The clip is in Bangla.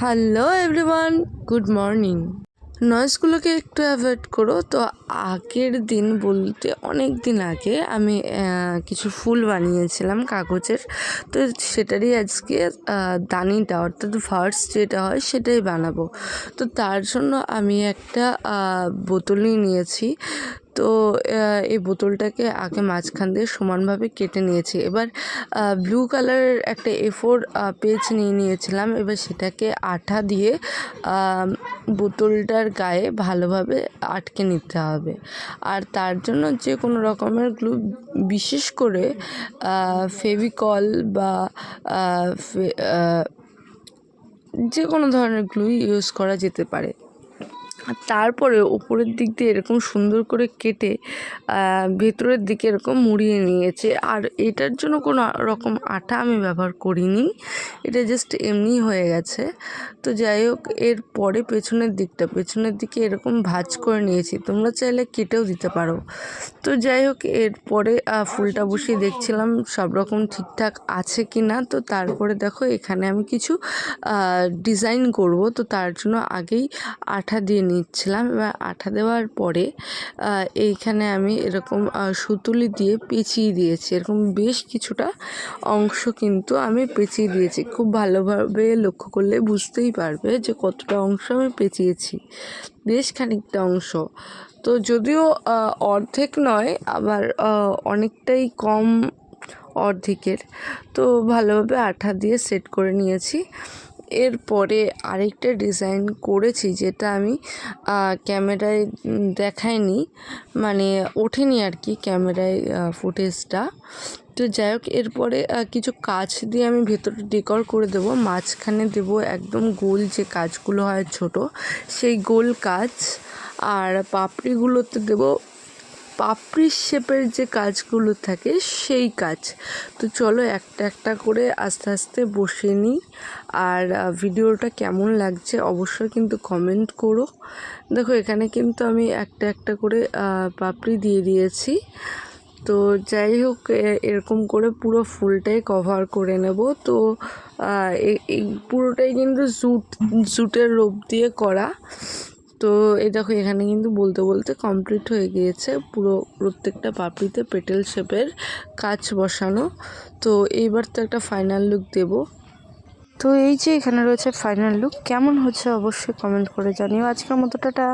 হ্যালো এভরিওয়ান গুড মর্নিং নয়েজগুলোকে একটু অ্যাভয়েড করো। তো আগের দিন বলতে অনেক দিন আগে আমি কিছু ফুল বানিয়েছিলাম কাগজের। তো সেটারই আজকে দানিটা, অর্থাৎ ফার্স্ট যেটা হয় সেটাই বানাবো। তো তার জন্য আমি একটা বোতলই নিয়েছি। তো এই বোতলটাকে আগে মাঝখান দিয়ে সমানভাবে কেটে নিয়েছি। এবার ব্লু কালারের একটা এ ফোর পেজ নিয়ে নিয়েছিলাম। এবার সেটাকে আঠা দিয়ে বোতলটার গায়ে ভালোভাবে আটকে নিতে হবে। আর তার জন্য যে কোনো রকমের গ্লু বিশেষ করে ফেভিকল বা যে কোনো ধরনের গ্লুই ইউজ করা যেতে পারে। তারপরে উপরের দিক দিয়ে এরকম সুন্দর করে কেটে ভেতরের দিকে এরকম মুড়িয়ে নিয়েছে। আর এটার জন্য কোনো রকম আটা আমি ব্যবহার করিনি। এটা জাস্ট এমনি হয়ে গেছে। তো যাই হোক, এর পরে পেছনের দিকটা, পেছনের দিকে এরকম ভাঁজ করে নিয়েছি। তোমরা চাইলে কেটেও দিতে পারো। তো যাই হোক এরপরে ফুলটা বসিয়ে দেখছিলাম সব রকম ঠিকঠাক আছে কি না তো তারপরে দেখো, এখানে আমি কিছু ডিজাইন করব। তো তার জন্য আগেই আঠা দিয়ে নিচ্ছিলাম। এবার আঠা দেওয়ার পরে এইখানে আমি এরকম সুতুলি দিয়ে পেঁচিয়ে দিয়েছি। এরকম বেশ কিছুটা অংশ কিন্তু আমি পেঁচিয়ে দিয়েছি। খুব ভালোভাবে লক্ষ্য করলে বুঝতেই পারবে যে কতটা অংশ আমি পেঁচিয়েছি। বেশ খানিকটা অংশ। তো যদিও অর্ধেক নয়, আবার অনেকটাই কম অর্ধেকের। তো ভালোভাবে আঠা দিয়ে সেট করে নিয়েছি। এরপরে আরেকটা ডিজাইন করেছি যেটা আমি ক্যামেরায় উম, দেখাইনি মানে ওঠেনি আর কি ক্যামেরায় ফুটেজটা তো যাই হোক এরপরে কিছু কাজ দিয়ে আমি ভেতরে ডেকর করে দেবো। মাঝখানে দেবো একদম গোল যে কাজগুলো হয় ছোট সেই গোল কাজ। আর পাপড়িগুলোতে দেবো পাপড়ির শেপের যে কাজগুলো থাকে, সেই কাজ। তো চলো একটা একটা করে আস্তে আস্তে বসে নিই। আর ভিডিওটা কেমন লাগছে অবশ্যই কিন্তু কমেন্ট করো। দেখো, এখানে কিন্তু আমি একটা একটা করে পাপড়ি দিয়ে দিয়েছি। তো যাই হোক এরকম করে পুরো ফুলটাই কভার করে নেব। তো এই পুরোটাই কিন্তু জুট, জুটের রোপ দিয়ে করা। তো এই দেখো, এখানে কিন্তু বলতে বলতে কমপ্লিট হয়ে গিয়েছে পুরো প্রত্যেকটা পাপড়িতে পেটেল শেপের কাজ বসানো। তো এইবার তো একটা ফাইনাল লুক দেব। তো এই যে এখানে রয়েছে ফাইনাল লুক কেমন হচ্ছে অবশ্যই কমেন্ট করে জানিও। আজকের মতো টাটা।